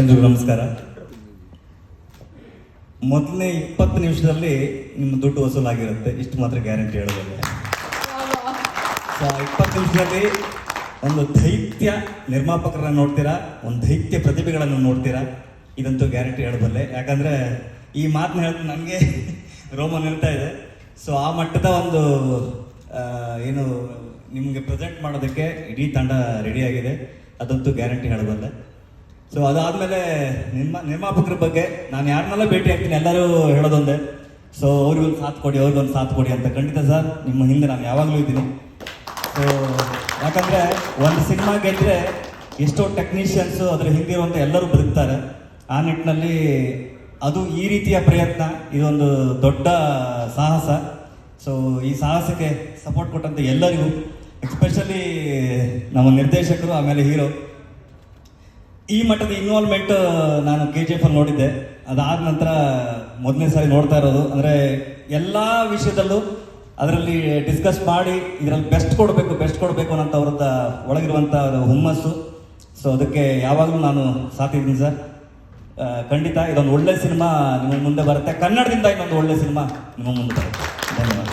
ಎಲ್ರಿಗೂ ನಮಸ್ಕಾರ. ಮೊದಲನೇ ಇಪ್ಪತ್ತು ನಿಮಿಷದಲ್ಲಿ ನಿಮ್ಮ ದುಡ್ಡು ವಸೂಲಾಗಿರುತ್ತೆ. ಇಷ್ಟು ಮಾತ್ರ ಗ್ಯಾರಂಟಿ ಹೇಳೋದಿಲ್ಲ ಸೊ ಇಪ್ಪತ್ತು ನಿಮಿಷದಲ್ಲಿ ಒಂದು ದೈತ್ಯ ನಿರ್ಮಾಪಕರನ್ನ ನೋಡ್ತೀರಾ? ಒಂದು ದೈತ್ಯ ಪ್ರತಿಭೆಗಳನ್ನು ನೋಡ್ತೀರಾ? ಇದಂತೂ ಗ್ಯಾರಂಟಿ ಹೇಳಬಲ್ಲೆ. ಯಾಕಂದ್ರೆ ಈ ಮಾತನ್ನ ಹೇಳ್ತಾ ನನಗೆ ರೋಮ ನಿಲ್ತಾ ಇದೆ. ಸೊ ಆ ಮಟ್ಟದ ಒಂದು ಏನು ನಿಮಗೆ ಪ್ರೆಸೆಂಟ್ ಮಾಡೋದಕ್ಕೆ ಇಡೀ ತಂಡ ರೆಡಿಯಾಗಿದೆ ಅದಂತೂ ಗ್ಯಾರಂಟಿ ಹೇಳಬಲ್ಲೆ ಸೊ ಅದಾದ್ಮೇಲೆ ನಿಮ್ಮ ನಿರ್ಮಾಪಕರ ಬಗ್ಗೆ ನಾನು ಯಾರನ್ನೆಲ್ಲ ಭೇಟಿ ಆಗ್ತೀನಿ ಎಲ್ಲರೂ ಹೇಳೋದೊಂದೇ. ಸೊ ಅವ್ರಿಗೊಂದು ಸಾಥ್ ಕೊಡಿ, ಅವ್ರಿಗೊಂದು ಸಾಥ್ ಕೊಡಿ ಅಂತ ಖಂಡಿತ ಸರ್, ನಿಮ್ಮ ಹಿಂದೆ ನಾನು ಯಾವಾಗಲೂ ಇದ್ದೀನಿ. ಸೊ ಯಾಕಂದರೆ ಒಂದು ಸಿನಿಮಾ ಗೆದ್ದರೆ ಎಷ್ಟೋ ಟೆಕ್ನಿಷಿಯನ್ಸು ಅದರ ಹಿಂದಿರುವಂಥ ಎಲ್ಲರೂ ಬದುಕ್ತಾರೆ. ಆ ನಿಟ್ಟಿನಲ್ಲಿ ಅದು ಈ ರೀತಿಯ ಪ್ರಯತ್ನ, ಇದೊಂದು ದೊಡ್ಡ ಸಾಹಸ. ಸೊ ಈ ಸಾಹಸಕ್ಕೆ ಸಪೋರ್ಟ್ ಕೊಟ್ಟಂತ ಎಲ್ಲರಿಗೂ. ಎಸ್ಪೆಷಲಿ ನಮ್ಮ ನಿರ್ದೇಶಕರು ಆಮೇಲೆ ಹೀರೋ ಈ ಮಟ್ಟದ ಇನ್ವಾಲ್ವ್ಮೆಂಟ್ ನಾನು ಕೆ ಜಿ ಎಫ್ ಅಲ್ಲಿ ನೋಡಿದ್ದೆ. ಅದಾದ ನಂತರ ಮೊದಲನೇ ಸಾರಿ ನೋಡ್ತಾ ಇರೋದು. ಅಂದರೆ ಎಲ್ಲ ವಿಷಯದಲ್ಲೂ ಅದರಲ್ಲಿ ಡಿಸ್ಕಸ್ ಮಾಡಿ ಇದರಲ್ಲಿ ಬೆಸ್ಟ್ ಕೊಡಬೇಕು ಬೆಸ್ಟ್ ಕೊಡಬೇಕು ಅನ್ನೋಂಥ ಅವ್ರದ್ದು ಒಳಗಿರುವಂಥ ಹುಮ್ಮಸ್ಸು. ಸೊ ಅದಕ್ಕೆ ಯಾವಾಗಲೂ ನಾನು ಸಾಥಿದ್ದೀನಿ ಸರ್. ಆ, ಖಂಡಿತ ಇದೊಂದು ಒಳ್ಳೆ ಸಿನಿಮಾ ನಿಮ್ಮ ಮುಂದೆ ಬರುತ್ತೆ. ಕನ್ನಡದಿಂದ ಇನ್ನೊಂದು ಒಳ್ಳೆ ಸಿನಿಮಾ ನಿಮ್ಮ ಮುಂದೆ ಬರುತ್ತೆ. ಧನ್ಯವಾದ